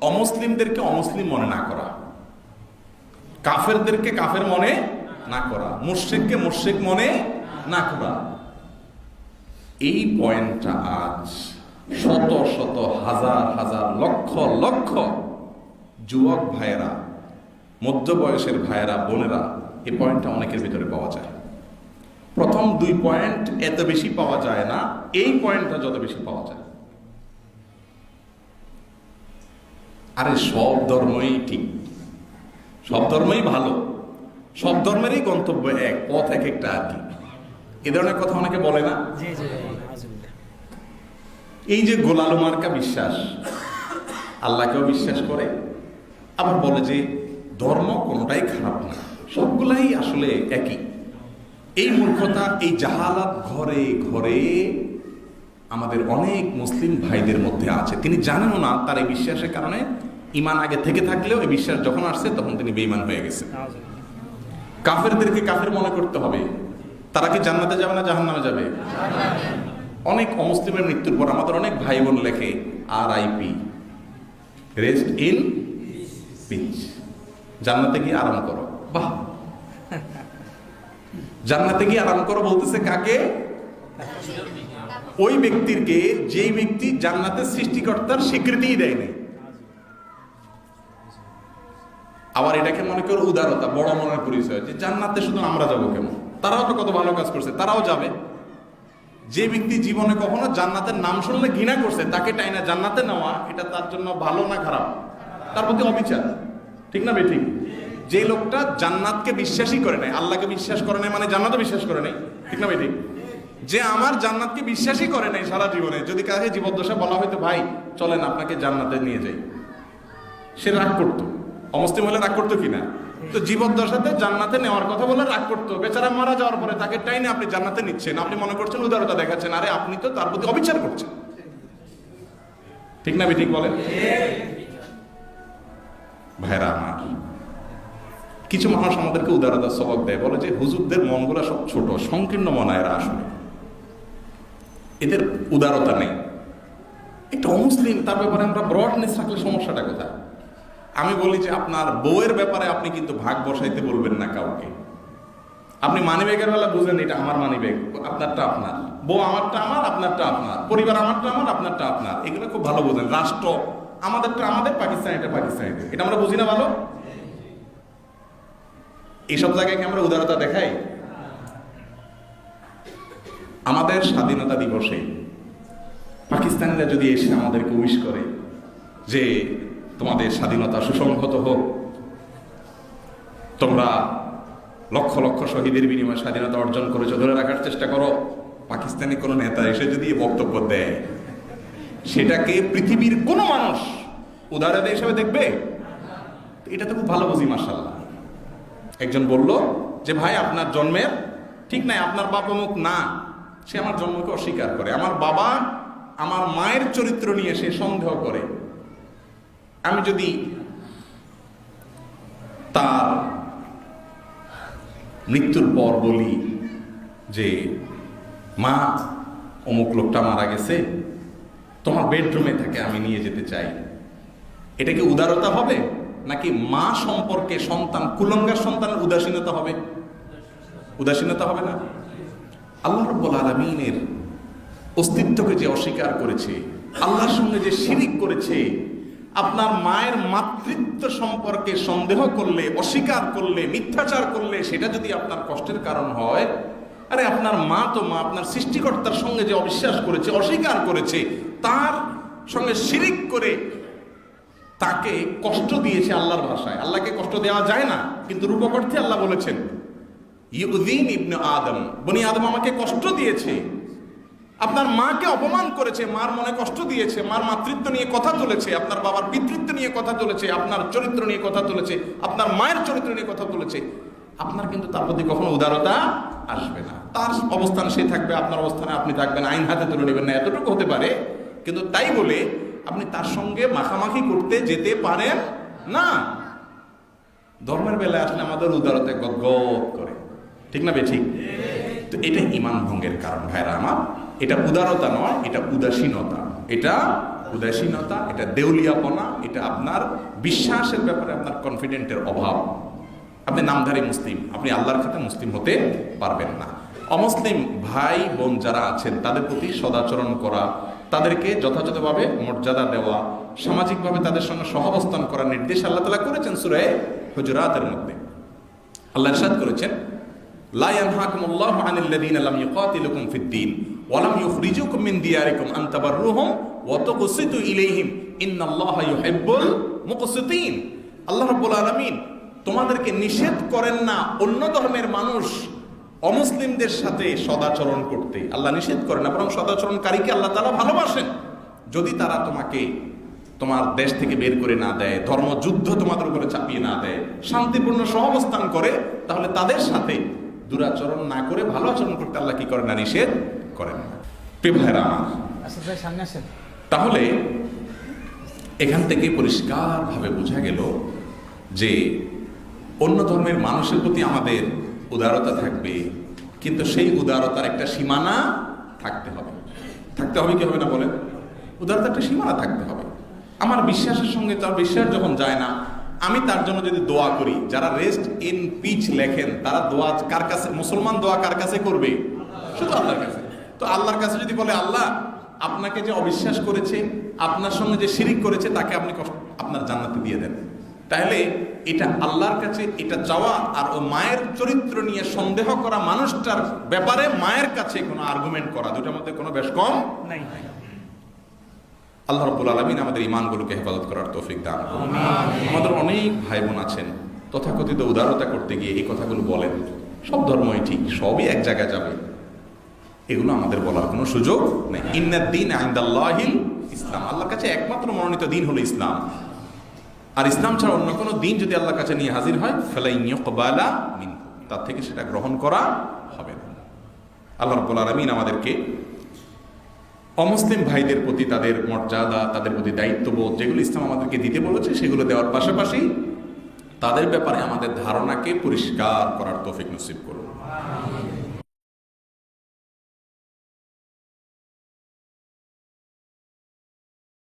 অমুসলিমদেরকে অমুসলিম মনে না করা। কাফেরদেরকে কাফের মনে না করা। মুর্শেককে মুর্শেক মনে না করা। এই পয়েন্টটা আজ শত শত হাজার হাজার লক্ষ লক্ষ যুবক ভাইয়েরা মধ্য বয়সের ভাইয়েরা, বোনেরা এই পয়েন্টটা অনেকের ভিতরে পাওয়া যায়। প্রথম দুই পয়েন্ট এত বেশি পাওয়া যায় না, এই পয়েন্টটা যত বেশি পাওয়া যায়। আরে সব ধর্মই ঠিক। সব ধর্মই ভালো। সব ধর্মেরই গন্তব্য এক পথ এক একটা আর কি। এ ধরনের কথা অনেকে বলে না? এই যে গোলালো মার্কা বিশ্বাস আল্লাহকেও বিশ্বাস করে আবার বলে যে ধর্ম কোনোটাই খারাপ না সবগুলাই আসলে একই। এই মূর্খতা এই জাহালাত ঘরে ঘরে আমাদের অনেক মুসলিম ভাইদের মধ্যে আছে। তিনি জানেনও না তার এই বিশ্বাসের কারণে ইমান আগে থেকে থাকলেও এই বিশ্বাস যখন আসছে তখন তিনি বেইমান হয়ে গেছে। কাফেরদেরকে কাফের মনে করতে হবে। তারা কি জান্নাতে যাবে না জাহান্নামে যাবে? অনেক অমুসলিমের মৃত্যুর পর আমাদের অনেক ভাই বোন লেখে R IP rest in peace জান্নাতে গিয়ে আরাম করো। বাহ! জান্নাতে গিয়ে আরাম করো বলতেছে কাকে? ওই ব্যক্তিরকে। যেই ব্যক্তি জান্নাতের সৃষ্টিকর্তার স্বীকৃতিই দেয়নি আবার এটাকে মনে করো উদারতা, বড় মনের পরিচয়, যে জান্নাতে শুধু আমরা যাব কেন? তারাও তো কত ভালো কাজ করছে, তারাও যাবে। যে ব্যক্তি জীবনে কখনো জান্নাতের নাম শুনলে ঘৃণা করছে, তাকে টাইনা জান্নাতে নেওয়া, এটা তার জন্য ভালো না খারাপ? তার প্রতি অবিচার। ঠিক না বেঠিক? যে লোকটা জান্নাতকে বিশ্বাসই করে নাই, আল্লাহকে বিশ্বাস করে নাই মানে জান্নাতে বিশ্বাস করে নাই। ঠিক না বেঠিক? যে আমার জান্নাতকে বিশ্বাসই করে নাই সারা জীবনে, যদি কাকে জীবদ্দশা বলা হয়তো ভাই, চলেন আপনাকে জান্নাতে নিয়ে যাই। সে রাগ করতো। অমুসলিম হলে রাগ করতো কিনা? তো জীবদ্দশাতে জান্নাতে নেওয়ার কথা বলে রাগ করতো। বেচারা মারা যাওয়ার পরে তাকে টাইনে আপনি জান্নাতে নিচ্ছেন। আপনি মনে করছেন উদারতা দেখাচ্ছেন। আরে আপনি তো তার প্রতি অবিচার করছেন। ঠিক না ঠিক বলেন? ভাইরা আমার, কিছু মানুষ আমাদেরকে উদারতার সবক দেয়। বলে যে হুজুরদের মনগুলা সব ছোট, সংকীর্ণ মনা এরা আসলে। এদের উদারতা নেই। একটা অমুসলিম, তার ব্যাপারে আমরা ব্রডনেস রাখলে সমস্যাটা কোথায়? আমি বলি যে আপনার বউয়ের ব্যাপারে আপনি কিন্তু ভাগ বসাইতে বলবেন না কাউকে। আপনি মানি ব্যাগের বেলা বুঝেন এটা আমার মানি ব্যাগ, আপনারটা আপনার। বউ আমারটা আমার, আপনারটা আপনার। পরিবার আমারটা আমার, আপনারটা আপনার। এগুলো খুব ভালো বোঝেন। রাষ্ট্র আমাদেরটা আমাদের, পাকিস্তান এটা পাকিস্তানিদের। এটা আমরা বুঝি না ভালো? এইসব জায়গায় কি আমরা উদারতা দেখাই? আমাদের স্বাধীনতা দিবসে পাকিস্তানিরা যদি এসে আমাদেরকে উইশ করে যে তোমাদের স্বাধীনতা সুসংহত হোক। তোমরা লক্ষ লক্ষ শহীদের বিনিময়ে স্বাধীনতা অর্জন করেছ, ধরে রাখার চেষ্টা করো। পাকিস্তানি কোনো নেতা এসে যদি বক্তব্য দেয়, সেটাকে পৃথিবীর কোনো মানুষ উদারতা হিসেবে দেখবে? এটা তো খুব ভালো বুঝি মার্শাল্লাহ একজন বলল যে, ভাই, আপনার জন্মের ঠিক নাই, আপনার বাবা মুখ না, সে আমার জন্মকে অস্বীকার করে। আমার বাবা আমার মায়ের চরিত্র নিয়ে সে সন্দেহ করে। আমি যদি তার মৃত্যুর পর বলি যে, মা, অমুক লোকটা মারা গেছে, তোমার বেডরুমে থাকে আমি নিয়ে যেতে চাই। এটা কি উদারতা হবে? নাকি মা সম্পর্কে সন্তান, কুলঙ্গার সন্তানের উদাসীনতা হবে? উদাসীনতা হবে না? আল্লাহ রব্বুল আলমিনের অস্তিত্বকে যে অস্বীকার করেছে, আল্লাহর সঙ্গে যে শিরিক করেছে আপনার মায়ের মাতৃত্ব সম্পর্কে সন্দেহ করলে, অস্বীকার করলে, মিথ্যাচার করলে, সেটা যদি আপনার কষ্টের কারণ হয়, আরে আপনার মা তো মা, আপনার সৃষ্টিকর্তার সঙ্গে যে অবিশ্বাস করেছে, অস্বীকার করেছে, তার সঙ্গে শিরিক করে তাকে কষ্ট দিয়েছে আল্লাহর ভাষায়। আল্লাহকে কষ্ট দেওয়া যায় না, কিন্তু রূপক অর্থে আল্লাহ বলেছেন ইউদিন ইবনে আদম। বনি আদম আমাকে কষ্ট দিয়েছে। আপনার মাকে অপমান করেছে, মার মনে কষ্ট দিয়েছে, মার মাতৃত্ব নিয়ে কথা তুলেছে, আপনার বাবার পিতৃত্ব নিয়ে কথা তুলেছে, আপনার চরিত্র নিয়ে কথা তুলেছে, আপনার মায়ের চরিত্র নিয়ে কথা তুলেছে, আপনার কিন্তু তার প্রতি কখনো উদারতা আসবে না। তার অবস্থান সে থাকবে, আপনার অবস্থানে আপনি থাকবেন, আইন হাতে তুলে নেবেন না, এতটুকু হতে পারে। কিন্তু তাই বলে আপনি তার সঙ্গে মাখামাখি করতে যেতে পারেন না। ধর্মের বেলায় আসলে আমাদের উদারতা গদ করে। ঠিক না বে ঠিক? তো এটা ইমান ভঙ্গের কারণ ভাইরা আমার। এটা উদারতা নয়, এটা উদাসীনতা। এটা উদাসীনতা, এটা দেউলিয়াপনা, এটা আপনার বিশ্বাসের ব্যাপারে আপনার কনফিডেন্টের অভাব। আপনি নামধারী মুসলিম, আপনি আল্লাহর খাতে মুসলিম হতে পারবেন না। অমুসলিম ভাই বোন যারা আছেন, তাদের প্রতি সদাচরণ করা, তাদেরকে যথাযথভাবে মর্যাদা দেওয়া, সামাজিকভাবে তাদের সঙ্গে সহাবস্থান করার নির্দেশ আল্লাহ তালা করেছেন সুরে হুজরাতের মধ্যে। আল্লাহ ইরশাদ করেছেন আল্লাহ তোমাদেরকে নিষেধ করেন না অন্য ধর্মের মানুষ অমুসলিমদের সাথে সদাচরণ করতে। আল্লাহ নিষেধ করেন না, বরং সদাচরণকারীকে আল্লাহ তাআলা ভালোবাসেন। যদি তারা তোমাকে তোমার দেশ থেকে বের করে না দেয়, ধর্মযুদ্ধ তোমাদের উপরে চাপিয়ে না দেয়, শান্তিপূর্ণ সহাবস্থান করে, তাহলে তাদের সাথে দুরাচরণ না করে ভালো আচরণ করতে আল্লাহ কি করেন না নিষেধ করেন না। আচ্ছা তাহলে এখান থেকে পরিষ্কারভাবে বোঝা গেল যে অন্য ধর্মের মানুষের প্রতি আমাদের উদারতা থাকবে কিন্তু সেই উদারতার একটা সীমানা থাকতে হবে। থাকতে হবে কি হবে না বলেন? উদারতার একটা সীমানা থাকতে হবে। আমার বিশ্বাসের সঙ্গে তার বিশ্বাস যখন যায় না আমি তার জন্য যদি দোয়া করি, যারা রেস্ট ইন পিচ লেখেন, তারা দোয়া কার কাছে মুসলমান দোয়া কার কাছে করবে? শুধু আল্লাহর কাছে। তো আল্লাহর কাছে যদি বলে, আল্লাহ, আপনাকে যে অবিশ্বাস করেছে, আপনার সঙ্গে যে শিরিক করেছে, তাকে আপনি আপনার জান্নাতে দিয়ে দেন। তাহলে এটা আল্লাহর কাছে এটা চাওয়া আর ও মায়ের চরিত্র নিয়ে সন্দেহ করা মানুষটার ব্যাপারে মায়ের কাছে কোনো আর্গুমেন্ট করা দুটার মধ্যে কোনো বেশ কম নাই। আল্লাহ রব্বুল আলমিন আমাদের ইমানগুলোকে হেফাজত করার তৌফিক দান আমাদের অনেক ভাই বোন আছেন তথাকথিত উদারতা করতে গিয়ে এই কথাগুলো বলেন। সব ধর্মই ঠিক সবই এক জায়গায় যাবে। এগুলো আমাদের বলার কোনো সুযোগ নেই। ইন্নাদ্দিন আইন্দাল্লাহিল ইসলাম। আল্লাহর কাছে একমাত্র মনোনীত দিন হলো ইসলাম। আর ইসলাম ছাড়া অন্য কোনো দিন যদি আল্লাহর কাছে নিয়ে হাজির হয় ফেলাইকবালা মিন তার থেকে সেটা গ্রহণ করা হবে না। আল্লাহ রব্বুল আলমিন আমাদেরকে অমুসলিম ভাইদের প্রতি তাদের মর্যাদা, তাদের প্রতি দায়িত্ববোধ, যেগুলো ইসলাম আমাদেরকে দিতে বলেছে, সেগুলো দেওয়ার পাশাপাশি তাদের ব্যাপারে আমাদের ধারণাকে পরিষ্কার করার তৌফিক নসিব করুন।